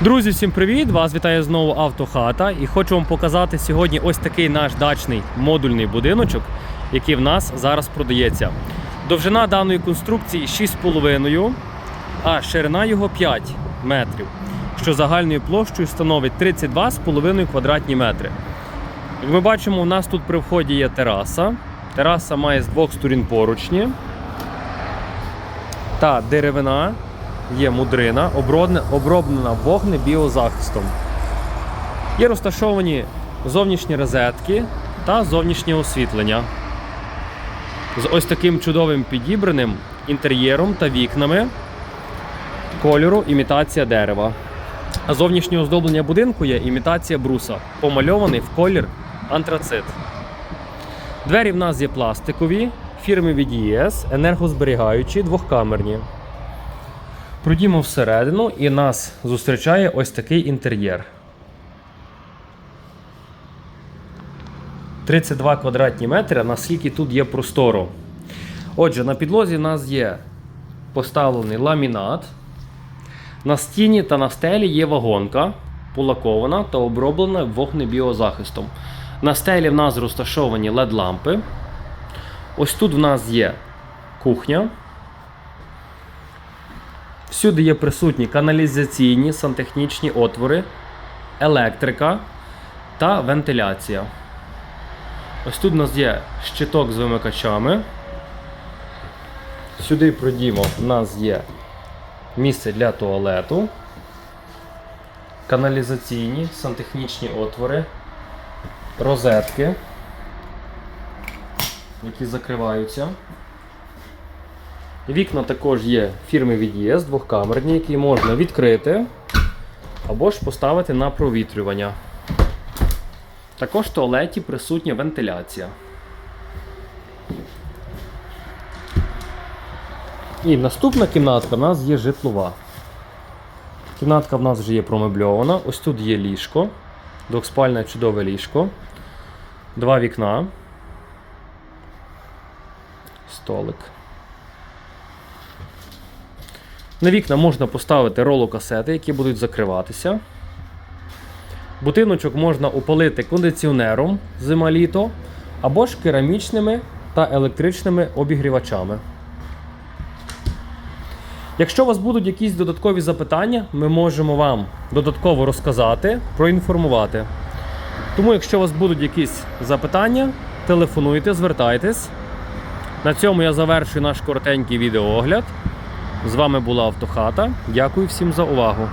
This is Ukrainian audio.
Друзі, всім привіт! Вас вітає знову Автохата і хочу вам показати сьогодні ось такий наш дачний модульний будиночок, який в нас зараз продається. Довжина даної конструкції 6,5, а ширина його 5 метрів, що загальною площею становить 32,5 квадратні метри. Як ми бачимо, у нас тут при вході є тераса. Тераса має з двох сторін поручні та деревина є мудрина, оброблена вогнебіозахистом. Є розташовані зовнішні розетки та зовнішнє освітлення. З ось таким чудовим підібраним інтер'єром та вікнами кольору імітація дерева. А зовнішнє оздоблення будинку є імітація бруса, помальований в колір антрацит. Двері в нас є пластикові, фірми від ЄС, енергозберігаючі, двохкамерні. Пройдімо всередину і нас зустрічає ось такий інтер'єр. 32 квадратні метри, наскільки тут є простору. Отже, на підлозі в нас є поставлений ламінат. На стіні та на стелі є вагонка, полакована та оброблена вогнебіозахистом. На стелі в нас розташовані LED-лампи. Ось тут в нас є кухня. Всюди є присутні каналізаційні сантехнічні отвори, електрика та вентиляція. Ось тут у нас є щиток з вимикачами. Сюди пройдімо, у нас є місце для туалету, каналізаційні сантехнічні отвори, розетки, які закриваються. Вікна також є фірми ЄС, двохкамерні, які можна відкрити або ж поставити на провітрювання. Також в туалеті присутня вентиляція. І наступна кімнатка в нас є житлова. Кімнатка в нас вже є промебльована. Ось тут є ліжко, двохспальне чудове ліжко, два вікна, столик. На вікна можна поставити ролокасети, які будуть закриватися. Будиночок можна опалити кондиціонером зима-літо або ж керамічними та електричними обігрівачами. Якщо у вас будуть якісь додаткові запитання, ми можемо вам додатково розказати, проінформувати. Тому, якщо у вас будуть якісь запитання, телефонуйте, звертайтесь. На цьому я завершую наш коротенький відеоогляд. З вами була Автохата. Дякую всім за увагу.